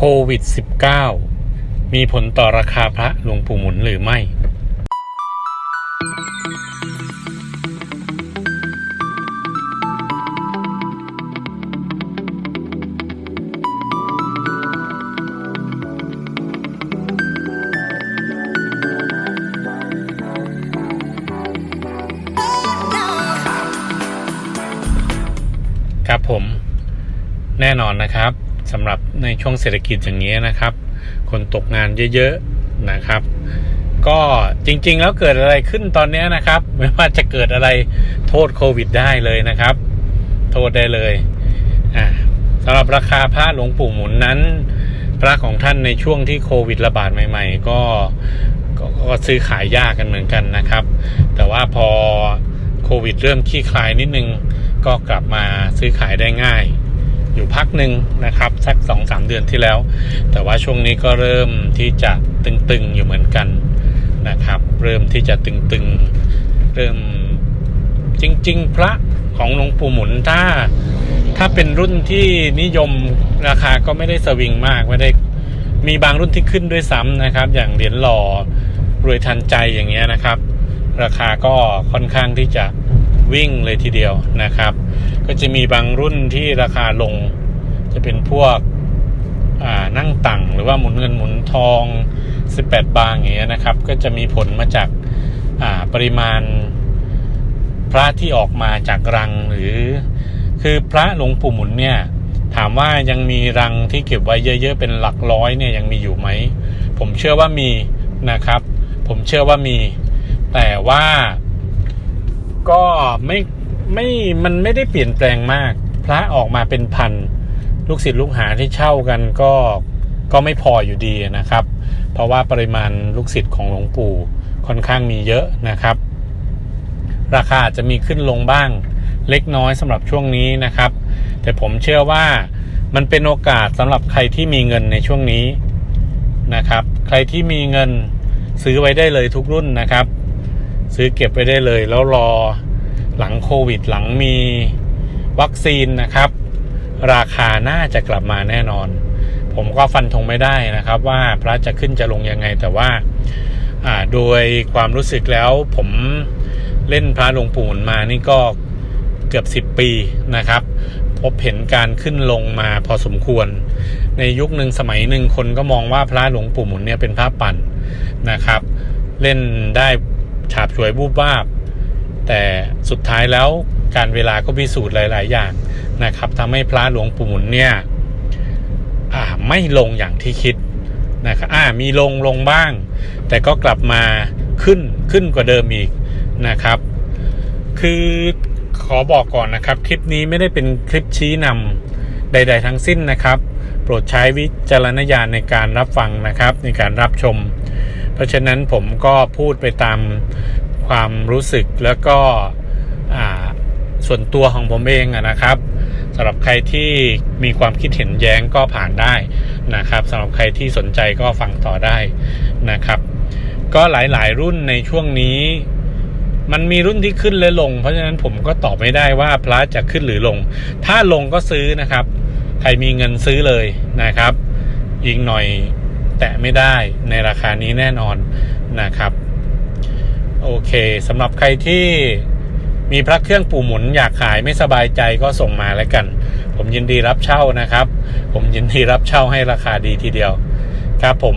โควิด -19 มีผลต่อราคาพระหลวงปู่หมุนหรือไม่ ครับผม แน่นอนนะครับ สำหรับในช่วงเศรษฐกิจอย่างนี้นะครับ คนตกงานเยอะๆนะครับ ก็จริงๆแล้วเกิดอะไรขึ้นตอนนี้นะครับ ไม่ว่าจะเกิดอะไรโทษโควิดได้เลยนะครับ โทษได้เลยอ่าสำหรับราคาพระหลวงปู่หมุนนั้น พระของท่านในช่วงที่โควิดระบาดใหม่ ๆ ก็ก็ก็ซื้อขายยากกันเหมือนกันนะครับ แต่ว่าพอโควิดเริ่มคลี่คลายนิดนึง ก็กลับมาซื้อขายได้ง่าย อยู่พักหนึ่งนะครับ สักสองสามเดือนที่แล้ว แต่ว่าช่วงนี้ก็เริ่มที่จะตึงๆอยู่เหมือนกันนะครับ เริ่มที่จะตึงๆเริ่มจริง ๆ พระของหลวงปู่หมุนถ้าถ้าเป็นรุ่นที่นิยมราคาก็ไม่ได้สวิงมากไม่ได้มีบางรุ่นที่ขึ้นด้วยซ้ำนะครับ อย่างเหรียญหล่อรวยทันใจอย่างเงี้ยนะครับ ราคาก็ค่อนข้างที่จะ วิ่งเลยทีเดียวนะครับ ก็จะมีบางรุ่นที่ราคาลง จะเป็นพวกนั่งตังหรือว่าหมุนเงินหมุนทอง 18 บางอย่างเงี้ยนะครับ ก็จะมีผลมาจากาปริมาณพระที่ออกมาจากรังหรือ คือพระหลวงปู่หมุนเนี่ยถามว่ายังมีรังที่เก็บไว้เยอะ ๆ เป็นหลักร้อยเนี่ยยังมีอยู่ไหม ผมเชื่อว่ามีนะครับ ผมเชื่อว่ามี แต่ว่า ก็ไม่ไม่มันไม่ได้เปลี่ยนแปลงมาก พระออกมาเป็นพัน ลูกศิษย์ลูกหาที่เช่ากันก็ก็ไม่พออยู่ดีนะครับ เพราะว่าปริมาณลูกศิษย์ของหลวงปู่ค่อนข้างมีเยอะนะครับ ราคาจะมีขึ้นลงบ้างเล็กน้อยสำหรับช่วงนี้นะครับ แต่ผมเชื่อว่ามันเป็นโอกาสสำหรับใครที่มีเงินในช่วงนี้นะครับ ใครที่มีเงินซื้อไว้ได้เลยทุกรุ่นนะครับ ซื้อเก็บไว้ได้เลย แล้วรอหลังโควิดหลังมีวัคซีนนะครับ ราคาน่าจะกลับมาแน่นอน ผมก็ฟันธงไม่ได้นะครับ ว่าพระจะขึ้นจะลงยังไงแต่ว่าโดยความรู้สึกแล้วผมเล่นพระหลวงปู่หมุนมานี่ก็เกือบ 10 ปีนะครับ พบเห็นการขึ้นลงมาพอสมควร ในยุคหนึ่งสมัยหนึ่งคนก็มองว่าพระหลวงปู่หมุนเนี่ยเป็นพระปั่นนะครับ เล่นได้ ฉาบฉวยบูบวาบ แต่สุดท้ายแล้วการเวลาก็พิสูจน์หลาย ๆ อย่างนะครับทำให้พระหลวงปู่หมุนเนี่ยอ่าไม่ลงอย่างที่คิดนะครับอ่ามีลงลงบ้าง แต่ก็กลับมาขึ้นขึ้นกว่าเดิมอีกนะครับ คือขอบอกก่อนนะครับ คลิปนี้ไม่ได้เป็นคลิปชี้นำใด ๆ ทั้งสิ้นนะครับ โปรดใช้วิจารณญาณในการรับฟังนะครับ ในการรับชม เพราะฉะนั้นผมก็พูดไปตามความรู้สึกแล้วก็ส่วนตัวของผมเองนะครับสำหรับใครที่มีความคิดเห็นแย้งก็ผ่านได้นะครับสำหรับใครที่สนใจก็ฟังต่อได้นะครับ ก็หลายๆ รุ่นในช่วงนี้ มันมีรุ่นที่ขึ้นและลง เพราะฉะนั้นผมก็ตอบไม่ได้ว่าพระจะขึ้นหรือลง ถ้าลงก็ซื้อนะครับ ใครมีเงินซื้อเลยนะครับ อีกหน่อย แตะไม่ได้ในราคานี้แน่นอนนะครับ โอเคสำหรับใครที่มีพระเครื่องปู่หมุนอยากขายไม่สบายใจก็ส่งมาแล้วกัน ผมยินดีรับเช่านะครับ ผมยินดีรับเช่าให้ราคาดีทีเดียว ครับผม